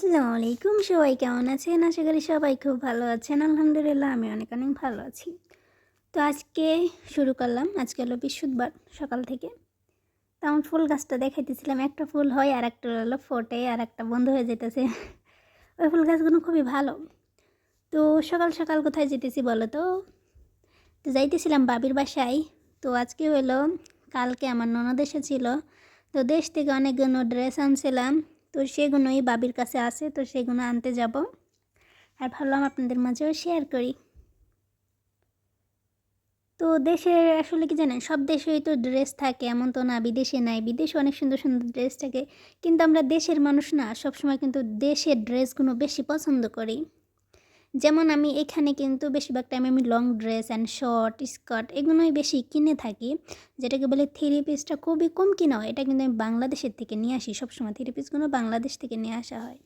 আসসালামু আলাইকুম সবাই কেমন আছেন? আশা করি সবাই খুব ভালো আছেন। আলহামদুলিল্লাহ, আমি অনেক অনেক ভালো আছি। তো আজকে শুরু করলাম। আজকে হলো বৃহস্পতিবার, সকাল থেকে। তো আমার ফুল গাছটা দেখাইতেছিলাম। একটা ফুল হয় আর একটা হলো ফোটে আর একটা বন্ধ হয়ে যেতেছে ওই ফুল গাছগুলো খুবই ভালো। তো সকাল সকাল কোথায় যেতেছি বলো তো? তো যাইতেছিলাম বাবির বাসায়। তো আজকে হলো কালকে আমার ননদ এসেছিল। তো দেশ থেকে অনেকগুলো ড্রেস আনছিলাম। তো সেগুলোই বাবির কাছে আছে, তো সেগুলো আনতে যাব। আর ভাবলাম আপনাদের মাঝেও শেয়ার করি। তো দেশের আসলে কি জানেন, সব দেশেই তো ড্রেস থাকে, এমন তো না বিদেশে নাই। বিদেশে অনেক সুন্দর সুন্দর ড্রেস থাকে। কিন্তু আমরা দেশের মানুষ না, সবসময় কিন্তু দেশের ড্রেসগুলো বেশি পছন্দ করি। যেমন আমি এখানে কিন্তু বেশিরভাগ টাইম আমি long dress and short skirt এগুলোই বেশি কিনে থাকি। যেটাকে বলে থ্রি পিসটা খুবই কম কিনা হয়, এটা কিন্তু আমি বাংলাদেশের থেকে নিয়ে আসি। সবসময় থ্রি পিসগুলো বাংলাদেশ থেকে নিয়ে আসা হয়।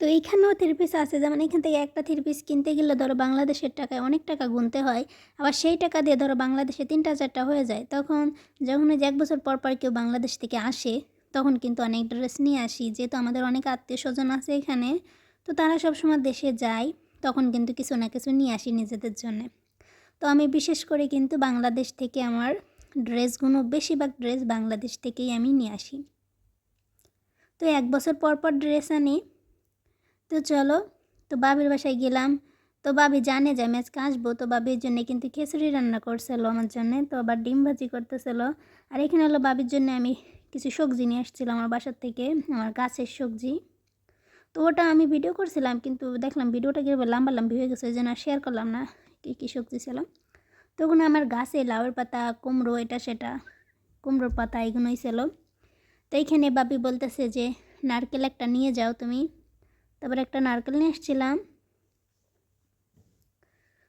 তো এইখানেও থ্রি পিস আছে, যেমন এখান থেকে একটা থ্রি পিস কিনতে গেলে ধরো বাংলাদেশের টাকায় অনেক টাকা গুনতে হয়, আবার সেই টাকা দিয়ে ধরো বাংলাদেশে তিনটা চারটা হয়ে যায়। তখন যখন ওই এক বছর পর পর কেউ বাংলাদেশ থেকে আসে, তখন কিন্তু অনেক ড্রেস নিয়ে আসি। যেহেতু আমাদের অনেক আত্মীয় স্বজন আছে এখানে তো তারা সবসময় দেশে যায়, তখন কিন্তু কিছু না কিছু নিয়ে আসি নিজেদের জন্যে। তো আমি বিশেষ করে কিন্তু বাংলাদেশ থেকে আমার ড্রেসগুলো, বেশিরভাগ ড্রেস বাংলাদেশ থেকেই আমি নিয়ে আসি। তো এক বছর পর পর ড্রেস আনি। তো চলো, তো বাবির বাসায় গেলাম। তো বাবি জানে যে আমি আজকে আসব। তো বাবির জন্য কিন্তু খিচুড়ি রান্না করছিল আমার জন্য। তো আবার ডিম ভাজি করতেছিল। আর এখানে হলো বাবির জন্য আমি কিছু সবজি নিয়ে আসছিলাম আমার বাসার থেকে, আমার গাছের সবজি। তো ওটা আমি ভিডিও করছিলাম, কিন্তু দেখলাম ভিডিওটা কীভাবে লম্বা লম্বি হয়ে গেছে, ওই জন্য শেয়ার করলাম না, কী কী সবজি ছিল তো ওখানে আমার গাছে লাউয়ের পাতা, কুমড়ো, এটা সেটা, কুমড়োর পাতা এগুলোই ছিল। তো এইখানে বাবি বলতেছে যে, নারকেল একটা নিয়ে যাও তুমি। তারপর একটা নারকেল নিয়ে এসেছিলাম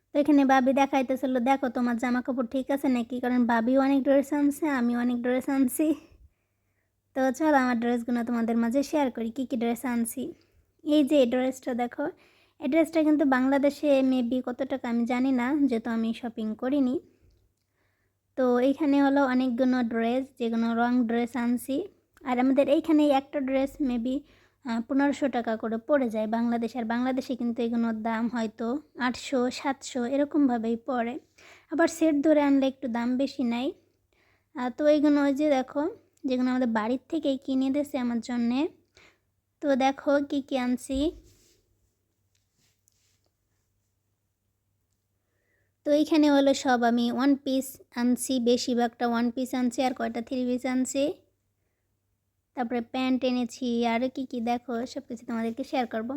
তো এখানে বাবি দেখাইতেছিল, দেখো তোমার জামা কাপড় ঠিক আছে নাকি? কারণ বাবিও অনেক ড্রেস আনছে, আমিও অনেক ড্রেস আনছি। তো চলো আমার ড্রেসগুলো তোমাদের মাঝে শেয়ার করি, কী কী ড্রেস আনছি। এই যে ড্রেসটা দেখো এই ড্রেসটা কিন্তু বাংলাদেশে মেবি কত টাকা আমি জানি না, যেহেতু আমি শপিং করিনি। তো এইখানে হলো অনেকগুলো ড্রেস যেগুলো রং ড্রেস আনছি। আর আমাদের এইখানে একটা ড্রেস মেবি পনেরোশো টাকা করে পড়ে যায় বাংলাদেশ। আর বাংলাদেশে কিন্তু এগুলোর দাম হয়তো আটশো, সাতশো এরকমভাবেই পড়ে। আবার সেট ধরে আনলে একটু দাম বেশি নেয়। তো এইগুলো ওই যে দেখো যেগুলো আমাদের বাড়ির থেকেই কিনে দিয়েছে আমার জন্যে। তো দেখো কি কি আনছি। তো এইখানে হলো সব, আমি ওয়ান পিস আনছি, বেশিরভাগটা ওয়ান পিস আনছি আর কয়টা থ্রি পিস আনছি। তারপরে প্যান্ট এনেছি আরও কি কি দেখো সব কিছু তোমাদেরকে শেয়ার করব।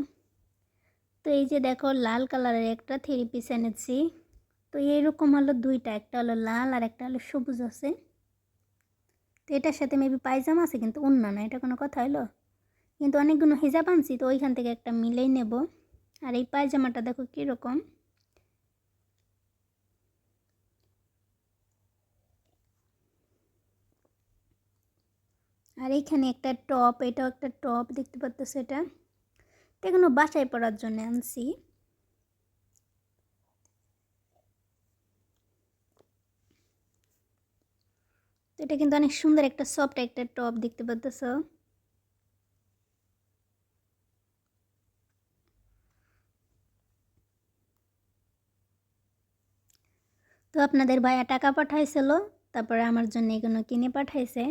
তো এই যে দেখো, লাল কালারের একটা থ্রি পিস এনেছি। তো এইরকম হলো দুইটা, একটা হলো লাল আর একটা হলো সবুজ আছে। তো এটার সাথে মেবি পায়জামা আছে, কিন্তু অন্য না, এটা কোনো কথা হলো? কিন্তু অনেকগুলো হিজাব আনছি, তো ওইখান থেকে একটা মিলেই নেব। আর এই পায়জামাটা দেখো কীরকম। আর এইখানে একটা টপ, এটাও একটা টপ, দেখতে পাচ্ছ এটা? এগুলো বাসায় পড়ার জন্য আনছি। তো এটা কিন্তু অনেক সুন্দর একটা, সফট একটা টপ, দেখতে পাচ্ছ? তো আপনাদের ভাইয়া টাকা পাঠাইছিল, তারপরে আমার জন্য এগুলো কিনে পাঠাইছে।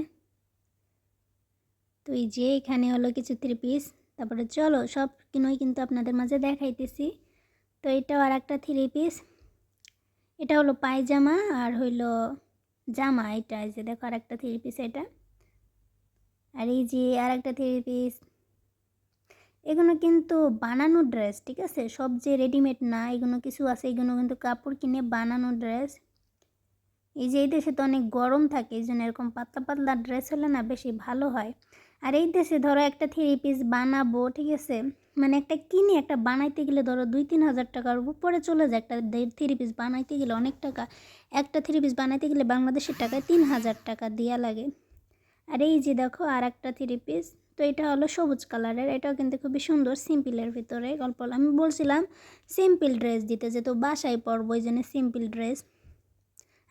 তো এই যে এখানে হলো কিছু থ্রি পিস তারপরে চলো সব কিনোই কিন্তু আপনাদের মাঝে দেখাইতেছি। তো এটাও আর একটা থ্রি পিস এটা হলো পায়জামা আর হইল জামা এটা যে দেখো আর একটা থ্রি পিস এটা। আর এই যে আর একটা থ্রি পিস এগুলো কিন্তু বানানো ড্রেস ঠিক আছে? সব যে রেডিমেড না, এগুলো কিছু আছে, এগুলো কিন্তু কাপড় কিনে বানানো ড্রেস এই যে এই দেশে তো অনেক গরম থাকে, এই জন্য এরকম পাতলা পাতলা ড্রেস হলে না বেশি ভালো হয়। আর এই দেশে ধরো একটা থ্রি পিস বানাবো, ঠিক আছে? মানে একটা কিনে একটা বানাইতে গেলে ধরো দুই তিন হাজার টাকার উপরে চলে যায় একটা থ্রি পিস বানাইতে গেলে অনেক টাকা। একটা থ্রি পিস বানাইতে গেলে বাংলাদেশের টাকায় তিন হাজার টাকা দেওয়া লাগে। আর এই যে দেখো আর একটা থ্রি পিস তো এটা হলো সবুজ কালারের। এটাও কিন্তু খুবই সুন্দর, সিম্পলের ভিতরে। গল্প আমি বলছিলাম সিম্পল ড্রেস দিতে যে তো বাসায় পরবো ওই জন্য সিম্পল ড্রেস।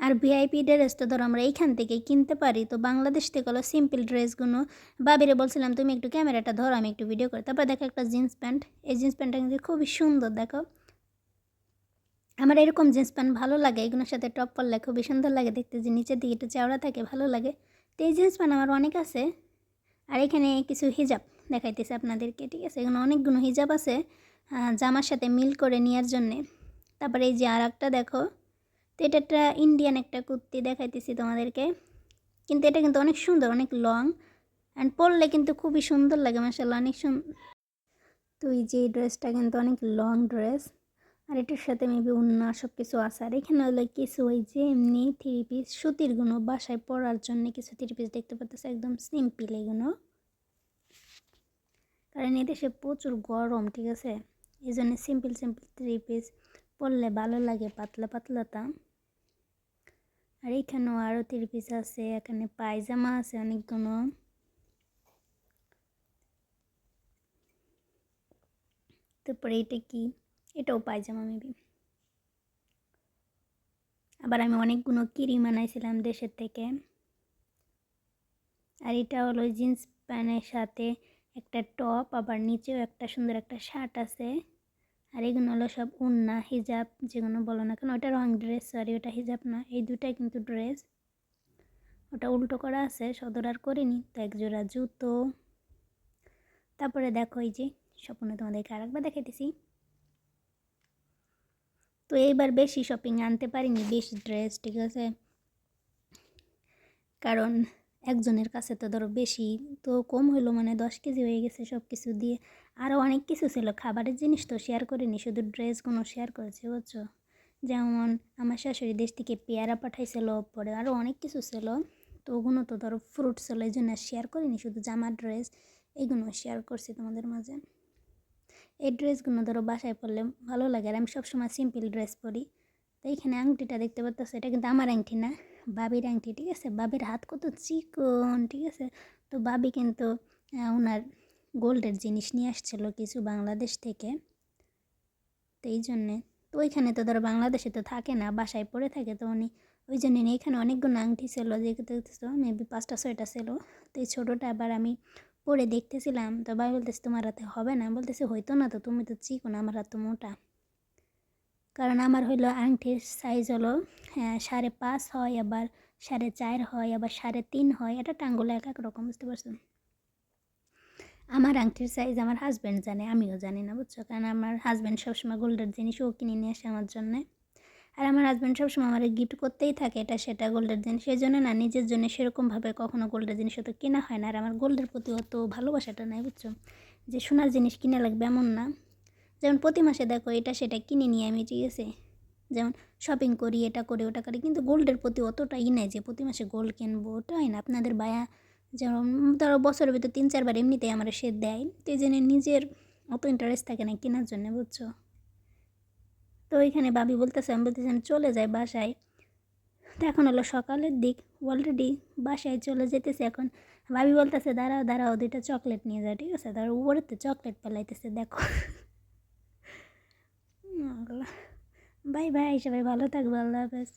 আর ভিআইপি ড্রেস তো ধরো আমরা এইখান থেকে কিনতে পারি, তো বাংলাদেশ থেকে হলো সিম্পল ড্রেসগুলো বাবিরে বলছিলাম, তুমি একটু ক্যামেরাটা ধরো, আমি একটু ভিডিও করি। তারপর দেখো একটা জিন্স প্যান্ট। এই জিন্স প্যান্টটা কিন্তু খুবই সুন্দর, দেখো। আমার এরকম জিন্স প্যান্ট ভালো লাগে এগুলোর সাথে টপ পরলে খুবই সুন্দর লাগে, দেখতে যে নিচের দিকে একটু চওড়া থাকে, ভালো লাগে। তো এই জিন্স প্যান্ট আমার অনেক আছে। আর এখানে কিছু হিজাব দেখাইতেছে আপনাদেরকে, ঠিক আছে? এখানে অনেকগুলো হিজাব আছে জামার সাথে মিল করে নেওয়ার জন্যে। তারপরে এই যে আর একটা দেখো, তো এটা একটা ইন্ডিয়ান একটা কুর্তি দেখাইতেছি তোমাদেরকে। কিন্তু এটা কিন্তু অনেক সুন্দর, অনেক লং অ্যান্ড পরলে কিন্তু খুবই সুন্দর লাগে মাসাল্লাহ অনেক সুন্দর তো এই যে ড্রেসটা কিন্তু অনেক লং ড্রেস আর এটার সাথে মেবি অন্য সব কিছু আছে। আর এখানে হলো কিছু ওই যে এমনি থ্রি পিস সুতিরগুলো বাসায় পরার জন্য কিছু থ্রি পিস দেখতে পাচ্তেছে একদম সিম্পল এগুলো কারণ এদেশে প্রচুর গরম, ঠিক আছে? এই জন্য সিম্পল সিম্পল থ্রি পিস পরলে ভালো লাগে পাতলা, পাতলাটা। আর এখানেও আরও থ্রি পিস আছে, এখানে পায়জামা আছে অনেকগুলো তারপরে এটা কি? এটাও পায়জামা মেবি আবার আমি অনেকগুলো কিরি বানাইছিলাম দেশের থেকে। আর এটা হলো জিন্স প্যান্টের সাথে একটা টপ, আবার নিচেও একটা সুন্দর একটা শার্ট আছে। আর এগুলো হলো সব উন্না, হিজাব যেগুলো বলো না কেন ওটা রং ড্রেস সরি ওটা হিজাব না, এই দুটাই কিন্তু ড্রেস ওটা উল্টো করা আছে, সদর আর করিনি, তো এক জোড়া জুতো। তারপরে দেখো এই যে, স্বপ্ন তোমাদেরকে আরেকবার দেখাইতেছি। তো এইবার বেশি শপিং আনতে পারিনি, বেশি ড্রেস ঠিক আছে? কারণ একজনের কাছে তো ধরো বেশি, তো কম হইল মানে দশ কেজি হয়ে গেছে সব কিছু দিয়ে। আরও অনেক কিছু ছিল, খাবারের জিনিস তো শেয়ার করিনি, শুধু ড্রেসগুলো শেয়ার করেছি, বুঝছ? যেমন আমার শাশুড়ি দেশ থেকে পেয়ারা পাঠাইছিল, পরে আরও অনেক কিছু ছিল, তো ওগুলো তো ধরো ফ্রুট ছিল, এই জন্য শেয়ার করিনি, শুধু জামার ড্রেস এইগুলো শেয়ার করছি তোমাদের মাঝে। এই ড্রেসগুলো ধরো বাসায় পরলে ভালো লাগে আর আমি সবসময় সিম্পল ড্রেস পরি। তো এইখানে আংটিটা দেখতে পাচ্ছ এটা কিন্তু আমার আংটি না, বাবির আংটি, ঠিক আছে? বাবির হাত কত চিকন, ঠিক আছে? তো বাবি কিন্তু ওনার গোল্ডের জিনিস নিয়ে আসছিল কিছু বাংলাদেশ থেকে। তো এই জন্যে, তো ওইখানে তো ধরো বাংলাদেশে তো থাকে না, বাসায় পড়ে থাকে, তো উনি, ওই জন্য নিয়ে এখানে অনেকগুলো আংটি ছিল যে দেখতেছো মেবি পাঁচটা, ছয়টা ছিল। তো এই ছোটোটা আবার আমি পরে দেখতেছিলাম, তো ভাই বলতেছে, তোমার হাতে হবে না? বলতেছে, হইতো না তো, তুমি তো চিকন আমার হাত তো মোটা। কারণ আমার হইল আংটির সাইজ হলো হ্যাঁ সাড়ে পাঁচ হয়, আবার সাড়ে চার হয়, আবার সাড়ে তিন হয়, এটা টাঙ্গুলো এক এক রকম, বুঝতে পারছ? আমার আংটির সাইজ আমার হাজব্যান্ড জানে, আমিও জানি না, বুঝছ? কারণ আমার হাজব্যান্ড সবসময় গোল্ডের জিনিস ও কিনে নিয়ে আসে আমার জন্যে। আর আমার হাজব্যান্ড সবসময় আমার গিফট করতেই থাকে এটা সেটা গোল্ডের জিনিস। সেই জন্য না, নিজের জন্য সেরকমভাবে কখনো গোল্ডের জিনিস অত কেনা হয় না। আর আমার গোল্ডের প্রতি অত ভালোবাসাটা নাই, বুঝছ? যে সোনার জিনিস কিনে লাগবে এমন না। যেমন প্রতি মাসে দেখো এটা সেটা কিনে নিয়ে আমি, ঠিক আছে? যেমন শপিং করি, এটা করি, ওটা করি, কিন্তু গোল্ডের প্রতি অতটা ই নাই যে প্রতি মাসে গোল্ড কিনবো ওটা হয় না। আপনাদের বায়া যেমন ধরো বছরের ভিতরে তিন, চারবার এমনিতেই আমার সে দেয়। তো এই জন্য নিজের অত ইন্টারেস্ট থাকে না কেনার জন্য, বুঝছ? তো ওইখানে বাবি বলতেছে, আমি বলতেছি, আমি চলে যাই বাসায়। তো এখন হলো সকালের দিক অলরেডি বাসায় চলে যেতেছে এখন। বাবি বলতেছে, দাঁড়াও দাঁড়াও, দুইটা চকলেট নিয়ে যাও, ঠিক আছে? তার উপরে তো চকলেট পেলাইতেছে, দেখো। বাই বাই, সবাই ভালো থাকবে, আল্লাহ হাফেজ।